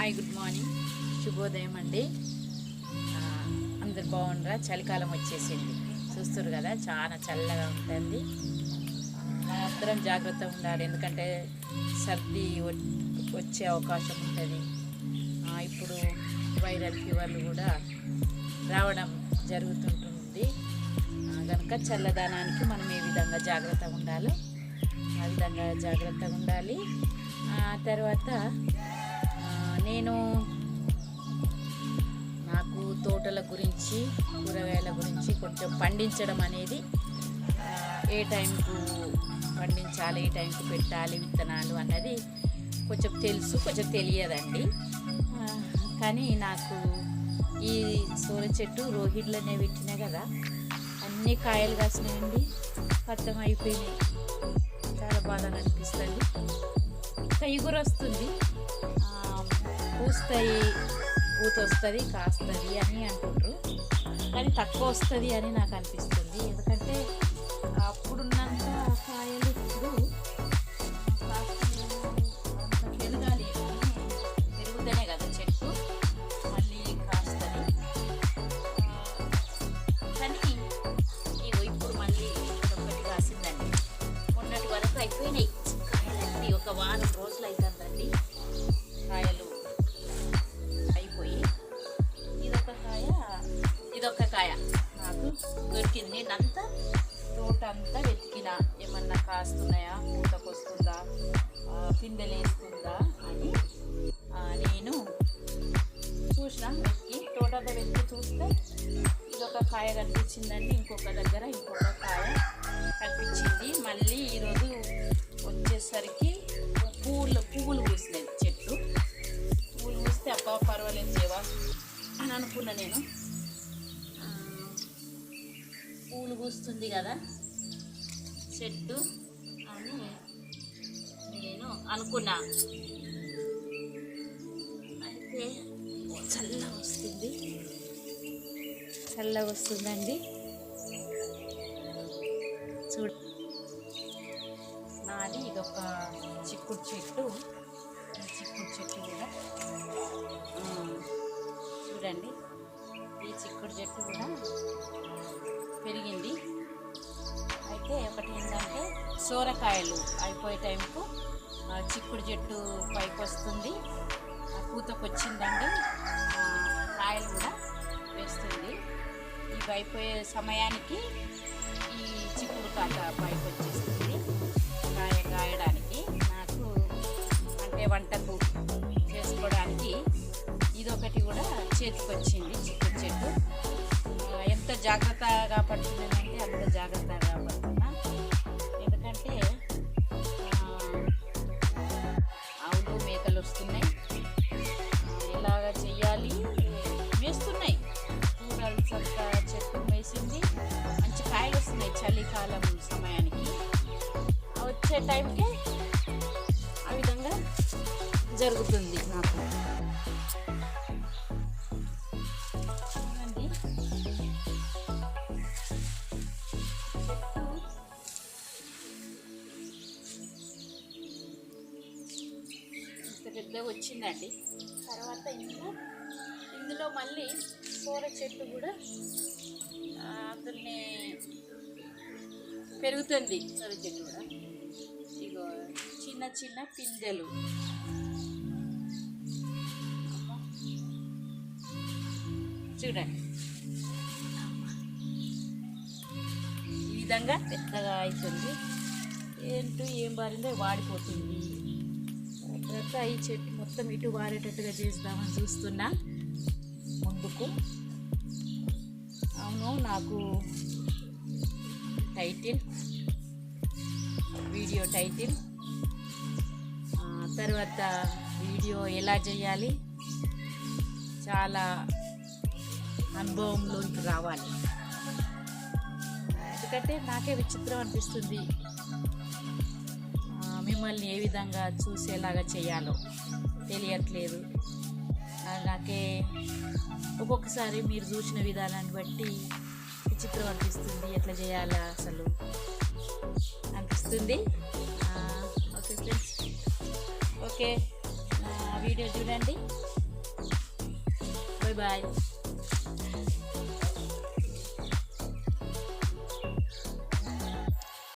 Hi good morning. శుభోదయం అండి. అందరు బాగుండరా చలికాలం వచ్చేసింది. చూస్తారు కదా చాలా చల్లగా ఉంటుంది. అందరం మనందరం జాగ్రత్తగా ఉండాలి. ఎందుకంటే సర్ది వచ్చే అవకాశం ఉంటుంది. ఇప్పుడు వైరల్ ఫీవర్లు కూడా రావడం జరుగుతుంటుంది. కనుక చల్లదనానికి మనం ఏ విధంగా జాగ్రత్తగా ఉండాలో ఆ విధంగా జాగ్రత్తగా ఉండాలి. తర్వాత నేను నాకు తోటల గురించి కూరగాయల గురించి కొంచెం పండించడం అనేది ఏ టైంకు పండించాలి ఏ టైంకు పెట్టాలి విత్తనాలు అన్నది కొంచెం తెలుసు కొంచెం తెలియదండి. కానీ నాకు ఈ సోర చెట్టు రోహిడ్లనే పెట్టినా కదా అన్ని కాయలు కాసినాయండి అర్థం అయిపోయినాయి. చాలా బాధగా అనిపిస్తుంది. ఇంకా వస్తుంది. పూస్తాయి పూత వస్తుంది కాస్తుంది అని అంటుండ్రు. కానీ తక్కువ వస్తుంది అని నాకు అనిపిస్తుంది. అంతా వెతికిన. ఏమన్నా కాస్తున్నాయా? పూతకొస్తుందా ఆ, పిందెలు వేస్తుందా అని నేను చూసిన వెతికి తోట వెతికి చూస్తే ఇదొక కాయ కనిపించిందండి. ఇంకొక దగ్గర ఇంకొక కాయ కనిపించింది. మళ్ళీ ఈరోజు వచ్చేసరికి పువ్వులు పువ్వులు పూసినాయి చెట్టు పువ్వులు పూస్తే అబ్బా పర్వాలేదు సేవా అని అనుకున్నా నేను. పూలు పూస్తుంది కదా. చెట్టు అని నేను అనుకున్నా. అయితే చల్ల వస్తుంది చల్లగా వస్తుందండి చూడ. నాది ఇదొక చిక్కుడు చెట్టు. ఈ చిక్కుడు చెట్టు కూడా. చూడండి. ఈ చిక్కుడు చెట్టు కూడా పెరిగింది. అయితే ఒకటి ఏంటంటే సోరకాయలు అయిపోయే టైంకు చిక్కుడు చెట్టు పైకి వస్తుంది పూతకు వచ్చిందండి కాయలు కూడా వేస్తుంది. ఇవి అయిపోయే సమయానికి ఈ చిక్కుడు కాట పైకి వచ్చేస్తుంది కాయ కాయడానికి నాకు అంటే వంటకు చేసుకోవడానికి ఇదొకటి కూడా చేతికి వచ్చింది చిక్కుడు చెట్టు. ఎంత జాగ్రత్తగా పడుతుందంటే అంత జాగ్రత్తగా టైంకి ఆ విధంగా జరుగుతుంది నాకు. చూడండి. వచ్చిందండి. తర్వాత ఇందులో ఇందులో మళ్ళీ సోర చెట్టు కూడా అతన్ని అందులోనే పెరుగుతుంది కూర చెట్టు కూడా. చిన్న చిన్న పిందెలు. చూడండి. ఈ విధంగా పెద్దగా అవుతుంది ఏంటో ఏం బారిందో వాడిపోతుంది. తర్వాత ఈ చెట్టు మొత్తం ఇటు వారేటట్టుగా చేస్తామని చూస్తున్నా ముందుకు. అవును నాకు టైటిల్ వీడియో టైటిల్. తర్వాత వీడియో ఎలా చేయాలి? చాలా అనుభవంలోకి రావాలి. ఎందుకంటే నాకే విచిత్రం అనిపిస్తుంది. మిమ్మల్ని ఏ విధంగా చూసేలాగా చేయాలో తెలియట్లేదు. నాకే ఒక్కొక్కసారి మీరు చూసిన విధానాన్ని బట్టి విచిత్రం అనిపిస్తుంది. ఎట్లా చేయాలా అసలు అనిపిస్తుంది? ఓకే ఫ్రెండ్స్ ఓకే వీడియో చూడండి బాయ్ బాయ్